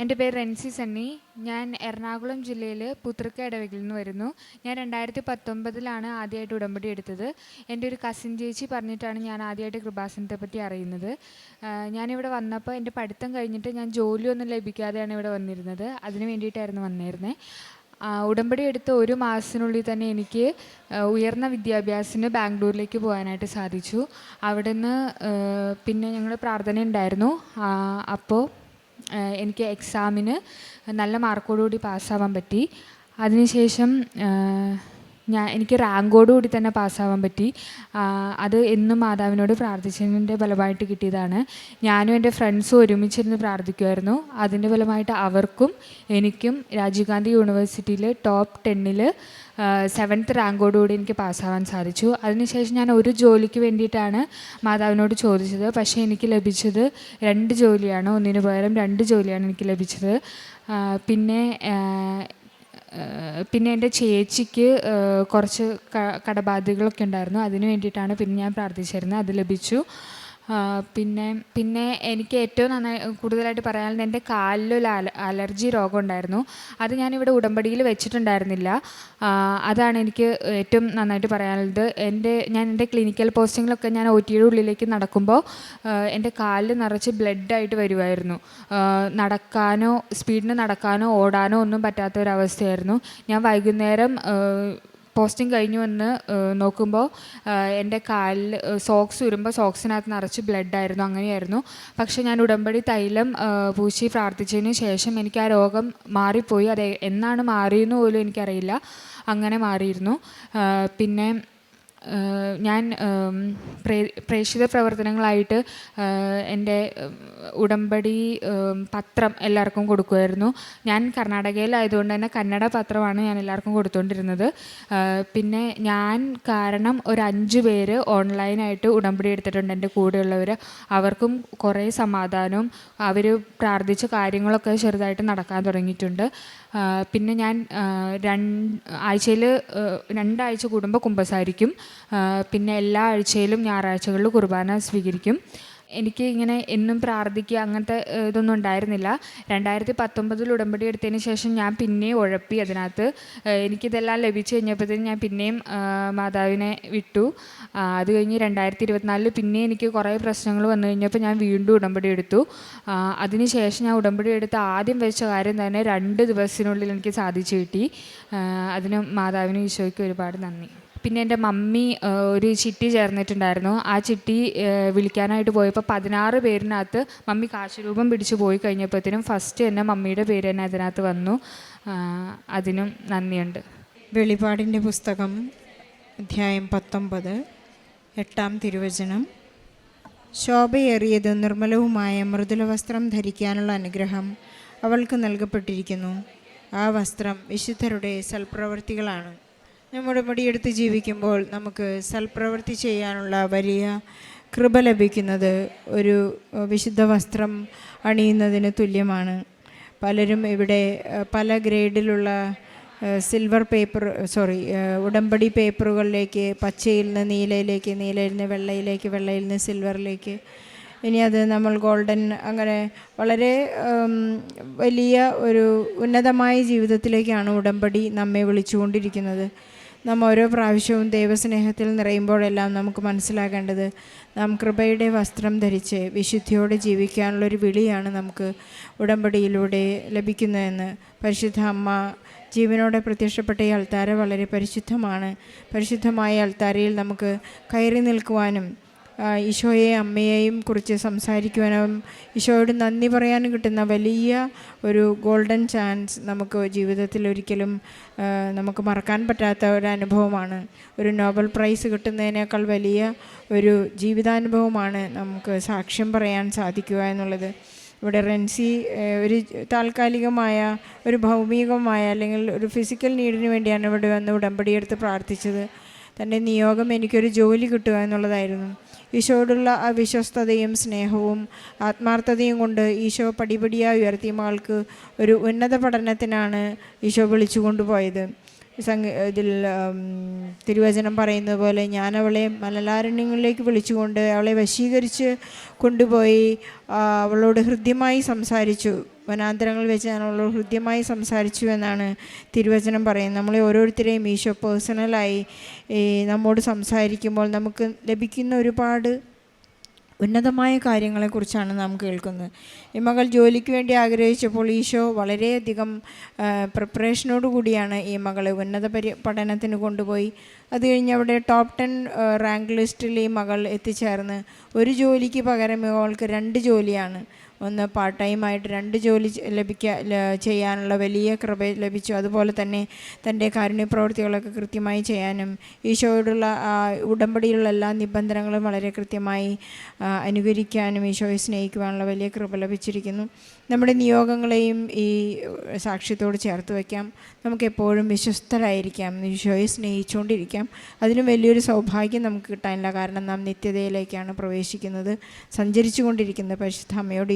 എന്റെ പേര് റെൻസി സണ്ണി. ഞാൻ എറണാകുളം ജില്ലയിൽ പുത്രക്ക ഇടവകയിൽ നിന്ന് വരുന്നു. ഞാൻ രണ്ടായിരത്തി പത്തൊമ്പതിലാണ് ആദ്യമായിട്ട് ഉടമ്പടി എടുത്തത്. എന്റെ ഒരു കസിൻ ചേച്ചി പറഞ്ഞിട്ടാണ് ഞാൻ ആദ്യമായിട്ട് കൃപാസനത്തെ പറ്റി അറിയുന്നത്. ഞാനിവിടെ വന്നപ്പോൾ എന്റെ പഠിത്തം കഴിഞ്ഞിട്ട് ഞാൻ ജോലിയൊന്നും ലഭിക്കാതെയാണ് ഇവിടെ വന്നിരുന്നത്. അതിന് വേണ്ടിയിട്ടായിരുന്നു വന്നിരുന്നത് ഉടമ്പടി എടുത്ത ഒരു മാസത്തിനുള്ളിൽ തന്നെ എനിക്ക് ഉയർന്ന വിദ്യാഭ്യാസത്തിന് ബാംഗ്ലൂരിലേക്ക് പോകാനായിട്ട് സാധിച്ചു. അവിടുന്ന് പിന്നെ ഞങ്ങൾ പ്രാർത്ഥന ഉണ്ടായിരുന്നു അപ്പോൾ എനിക്ക് എക്സാമിന് നല്ല മാർക്കോടുകൂടി പാസ്സാവാൻ പറ്റി. അതിനുശേഷം ഞാൻ എനിക്ക് റാങ്കോടുകൂടി തന്നെ പാസ്സാവാൻ പറ്റി. അത് എന്നും മാതാവിനോട് പ്രാർത്ഥിച്ചതിന്റെ ഫലമായിട്ട് കിട്ടിയതാണ്. ഞാനും എന്റെ ഫ്രണ്ട്സും ഒരുമിച്ചിരുന്ന് പ്രാർത്ഥിക്കുമായിരുന്നു അതിന്റെ ഫലമായിട്ട് അവർക്കും എനിക്കും രാജീവ് ഗാന്ധി യൂണിവേഴ്സിറ്റിയിൽ ടോപ്പ് ടെന്നിൽ സെവൻത്ത് റാങ്കോടുകൂടി എനിക്ക് പാസ്സാവാൻ സാധിച്ചു. അതിനുശേഷം ഞാൻ ഒരു ജോലിക്ക് വേണ്ടിയിട്ടാണ് മാതാവിനോട് ചോദിച്ചത്. പക്ഷേ എനിക്ക് ലഭിച്ചത് രണ്ട് ജോലിയാണ്. ഒന്നിനു പകരം രണ്ട് ജോലിയാണ് എനിക്ക് ലഭിച്ചത്. പിന്നെ പിന്നെ എന്റെ ചേച്ചിക്ക് കുറച്ച് കടബാധ്യതകളൊക്കെ ഉണ്ടായിരുന്നു. അതിന് വേണ്ടിയിട്ടാണ് പിന്നെ ഞാൻ പ്രാർത്ഥിച്ചിരുന്നത്. അത് ലഭിച്ചു. പിന്നെ പിന്നെ എനിക്ക് ഏറ്റവും നന്നായി കൂടുതലായിട്ട് പറയാനുള്ളത് എന്റെ കാലിലൊരു അല അലർജി രോഗം ഉണ്ടായിരുന്നു അത് ഞാനിവിടെ ഉടമ്പടിയിൽ വെച്ചിട്ടുണ്ടായിരുന്നില്ല. അതാണ് എനിക്ക് ഏറ്റവും നന്നായിട്ട് പറയാനുള്ളത്. എന്റെ ഞാൻ എന്റെ ക്ലിനിക്കൽ പോസ്റ്റിങ്ങിലൊക്കെ ഞാൻ ഒ ടിയുടെ ഉള്ളിലേക്ക് നടക്കുമ്പോൾ എന്റെ കാലിൽ നിറച്ച് ബ്ലഡായിട്ട് വരുമായിരുന്നു നടക്കാനോ സ്പീഡിന് നടക്കാനോ ഓടാനോ ഒന്നും പറ്റാത്ത ഒരവസ്ഥയായിരുന്നു ഞാൻ വൈകുന്നേരം പോസ്റ്റിംഗ് കഴിഞ്ഞു വന്ന് നോക്കുമ്പോൾ എന്റെ കാലിൽ സോക്സ് വരുമ്പോൾ സോക്സിനകത്ത് നിറച്ച് ബ്ലഡായിരുന്നു അങ്ങനെയായിരുന്നു. പക്ഷേ ഞാൻ ഉടമ്പടി തൈലം പൂശി പ്രാർത്ഥിച്ചതിന് ശേഷം എനിക്ക് ആ രോഗം മാറിപ്പോയി. അത് എന്നാണ് മാറിയെന്ന് പോലും എനിക്കറിയില്ല. അങ്ങനെ മാറിയിരുന്നു. പിന്നെ ഞാൻ പ്രേ പ്രേക്ഷിത പ്രവർത്തനങ്ങളായിട്ട് എന്റെ ഉടമ്പടി പത്രം എല്ലാവർക്കും കൊടുക്കുമായിരുന്നു ഞാൻ കർണാടകയിലായതുകൊണ്ട് തന്നെ കന്നഡ പത്രമാണ് ഞാൻ എല്ലാവർക്കും കൊടുത്തുകൊണ്ടിരുന്നത് പിന്നെ ഞാൻ കാരണം ഒരു അഞ്ച് പേര് ഓൺലൈനായിട്ട് ഉടമ്പടി എടുത്തിട്ടുണ്ട് എന്റെ കൂടെയുള്ളവർ അവർക്കും കുറേ സമാധാനവും അവർ പ്രാർത്ഥിച്ച കാര്യങ്ങളൊക്കെ ചെറുതായിട്ട് നടക്കാൻ തുടങ്ങിയിട്ടുണ്ട്. പിന്നെ ഞാൻ രണ്ട് ആഴ്ചയിൽ രണ്ടാഴ്ച കൂടുമ്പോൾ കുമ്പസാരിക്കും. പിന്നെ എല്ലാ ആഴ്ചയിലും ഞായറാഴ്ചകളിൽ കുർബാന സ്വീകരിക്കും. എനിക്ക് ഇങ്ങനെ എന്നും പ്രാർത്ഥിക്കുക അങ്ങനത്തെ ഇതൊന്നും ഉണ്ടായിരുന്നില്ല. രണ്ടായിരത്തി പത്തൊമ്പതിൽ ഉടമ്പടി എടുത്തതിന് ശേഷം ഞാൻ പിന്നെയും ഉഴപ്പി അതിനകത്ത്. എനിക്കിതെല്ലാം ലഭിച്ചു കഴിഞ്ഞപ്പോഴത്തേനും ഞാൻ പിന്നെയും മാതാവിനെ വിട്ടു. അത് കഴിഞ്ഞ് രണ്ടായിരത്തി ഇരുപത്തിനാലിൽ പിന്നെ എനിക്ക് കുറേ പ്രശ്നങ്ങൾ വന്നു കഴിഞ്ഞപ്പോൾ ഞാൻ വീണ്ടും ഉടമ്പടി എടുത്തു. അതിന് ശേഷം ഞാൻ ഉടമ്പടി എടുത്ത് ആദ്യം വെച്ച കാര്യം തന്നെ രണ്ട് ദിവസത്തിനുള്ളിൽ എനിക്ക് സാധിച്ചു കിട്ടി. അതിന് മാതാവിനും ഈശോയ്ക്ക് ഒരുപാട് നന്ദി. പിന്നെ എന്റെ മമ്മി ഒരു ചിട്ടി ചേർന്നിട്ടുണ്ടായിരുന്നു. ആ ചിട്ടി വിളിക്കാനായിട്ട് പോയപ്പോൾ പതിനാറ് പേരിനകത്ത് മമ്മി കാശുരൂപം പിടിച്ച് പോയി കഴിഞ്ഞപ്പോഴത്തേനും ഫസ്റ്റ് തന്നെ മമ്മിയുടെ പേര് തന്നെ അതിനകത്ത് വന്നു. അതിനും നന്ദിയുണ്ട്. വെളിപാടിന്റെ പുസ്തകം അധ്യായം പത്തൊമ്പത് എട്ടാം തിരുവചനം. ശോഭയേറിയതും നിർമ്മലവുമായ മൃദുല വസ്ത്രം ധരിക്കാനുള്ള അനുഗ്രഹം അവൾക്ക് നൽകപ്പെട്ടിരിക്കുന്നു. ആ വസ്ത്രം വിശുദ്ധരുടെ സൽപ്രവൃത്തികളാണ് നമ്മുടെ മുടിയെടുത്ത് ജീവിക്കുമ്പോൾ നമുക്ക് സൽപ്രവൃത്തി ചെയ്യാനുള്ള വലിയ കൃപ ലഭിക്കുന്നത് ഒരു വിശുദ്ധ വസ്ത്രം അണിയുന്നതിന് തുല്യമാണ്. പലരും ഇവിടെ പല ഗ്രേഡിലുള്ള സിൽവർ പേപ്പർ സോറി ഉടമ്പടി പേപ്പറുകളിലേക്ക് പച്ചയിൽ നിന്ന് നീലയിലേക്ക് നീലയിൽ നിന്ന് വെള്ളയിലേക്ക് വെള്ളയിൽ നിന്ന് സിൽവറിലേക്ക് ഇനി അത് നമ്മൾ ഗോൾഡൻ അങ്ങനെ വളരെ വലിയ ഒരു ഉന്നതമായ ജീവിതത്തിലേക്കാണ് ഉടമ്പടി നമ്മെ വിളിച്ചുകൊണ്ടിരിക്കുന്നത്. നാം ഓരോ പ്രാവശ്യവും ദൈവസ്നേഹത്തിൽ നിറയുമ്പോഴെല്ലാം നമുക്ക് മനസ്സിലാകേണ്ടത് നാം കൃപയുടെ വസ്ത്രം ധരിച്ച് വിശുദ്ധിയോടെ ജീവിക്കാനുള്ളൊരു വിളിയാണ് നമുക്ക് ഉടമ്പടിയിലൂടെ ലഭിക്കുന്നതെന്ന്. പരിശുദ്ധ അമ്മ ജീവനോടെ പ്രത്യക്ഷപ്പെട്ട ഈ അൾത്താര വളരെ പരിശുദ്ധമാണ്. പരിശുദ്ധമായ അൾത്താരയിൽ നമുക്ക് കയറി നിൽക്കുവാനും ഈശോയെ അമ്മയെയും കുറിച്ച് സംസാരിക്കുവാനും ഈശോയോട് നന്ദി പറയാനും കിട്ടുന്ന വലിയ ഒരു ഗോൾഡൻ ചാൻസ് നമുക്ക് ജീവിതത്തിൽ ഒരിക്കലും നമുക്ക് മറക്കാൻ പറ്റാത്ത ഒരു അനുഭവമാണ്. ഒരു നോബൽ പ്രൈസ് കിട്ടുന്നതിനേക്കാൾ വലിയ ഒരു ജീവിതാനുഭവമാണ് നമുക്ക് സാക്ഷ്യം പറയാൻ സാധിക്കുക എന്നുള്ളത്. ഇവിടെ റെൻസി ഒരു താൽക്കാലികമായ ഒരു ഭൗമികമായ അല്ലെങ്കിൽ ഒരു ഫിസിക്കൽ നീഡിന് വേണ്ടിയാണ് ഇവിടെ വന്ന് ഉടമ്പടിയെടുത്ത് പ്രാർത്ഥിച്ചത്. തന്റെ നിയോഗം എനിക്കൊരു ജോലി കിട്ടുക എന്നുള്ളതായിരുന്നു. ഈശോയോടുള്ള അവിശ്വസ്തയും സ്നേഹവും ആത്മാർത്ഥതയും കൊണ്ട് ഈശോ പടിപടിയായി ഉയർത്തിയ മകൾക്ക് ഒരു ഉന്നത പഠനത്തിനാണ് ഈശോ വിളിച്ചു കൊണ്ടുപോയത്. ഇതിൽ തിരുവചനം പറയുന്നത് പോലെ ഞാൻ അവളെ മലലാരണ്യങ്ങളിലേക്ക് വിളിച്ചുകൊണ്ട് അവളെ വശീകരിച്ച് കൊണ്ടുപോയി അവളോട് ഹൃദ്യമായി സംസാരിച്ചു. വനാന്തരങ്ങളിൽ വെച്ച് ഞാനുള്ള ഹൃദ്യമായി സംസാരിച്ചു എന്നാണ് തിരുവചനം പറയുന്നത്. നമ്മളെ ഓരോരുത്തരെയും ഈശോ പേഴ്സണലായി നമ്മോട് സംസാരിക്കുമ്പോൾ നമുക്ക് ലഭിക്കുന്ന ഒരുപാട് ഉന്നതമായ കാര്യങ്ങളെക്കുറിച്ചാണ് നാം കേൾക്കുന്നത്. ഈ മകൾ ജോലിക്ക് വേണ്ടി ആഗ്രഹിച്ചപ്പോൾ ഈശോ വളരെയധികം പ്രിപ്പറേഷനോട് കൂടിയാണ് ഈ മകളെ ഉന്നത പരി പഠനത്തിന് കൊണ്ടുപോയി. അത് കഴിഞ്ഞ് അവിടെ ടോപ്പ് ടെൻ റാങ്ക് ലിസ്റ്റിൽ ഈ മകൾ എത്തിച്ചേർന്ന്. ഒരു ജോലിക്ക് പകരം അവൾക്ക് രണ്ട് ജോലിയാണ്. ഒന്ന് പാർട്ട് ടൈമായിട്ട് രണ്ട് ജോലി ലഭിക്കുക ചെയ്യാനുള്ള വലിയ കൃപ ലഭിച്ചു. അതുപോലെ തന്നെ തന്റെ കാരുണ്യപ്രവർത്തികളൊക്കെ കൃത്യമായി ചെയ്യാനും ഈശോയോടുള്ള ഉടമ്പടിയുള്ള എല്ലാ നിബന്ധനകളും വളരെ കൃത്യമായി അനുകരിക്കാനും ഈശോയെ സ്നേഹിക്കുവാനുള്ള വലിയ കൃപ ലഭിച്ചിരിക്കുന്നു. നമ്മുടെ നിയോഗങ്ങളെയും ഈ സാക്ഷ്യത്തോട് ചേർത്ത് വയ്ക്കാം നമുക്ക് എപ്പോഴും വിശ്വസ്തരായിരിക്കാം ഈശോയെ സ്നേഹിച്ചുകൊണ്ടിരിക്കാം. അതിനും വലിയൊരു സൗഭാഗ്യം നമുക്ക് കിട്ടാനില്ല. കാരണം നാം നിത്യതയിലേക്കാണ് പ്രവേശിക്കുന്നത്. സഞ്ചരിച്ചു കൊണ്ടിരിക്കുന്ന പരിശുദ്ധ അമ്മയോട്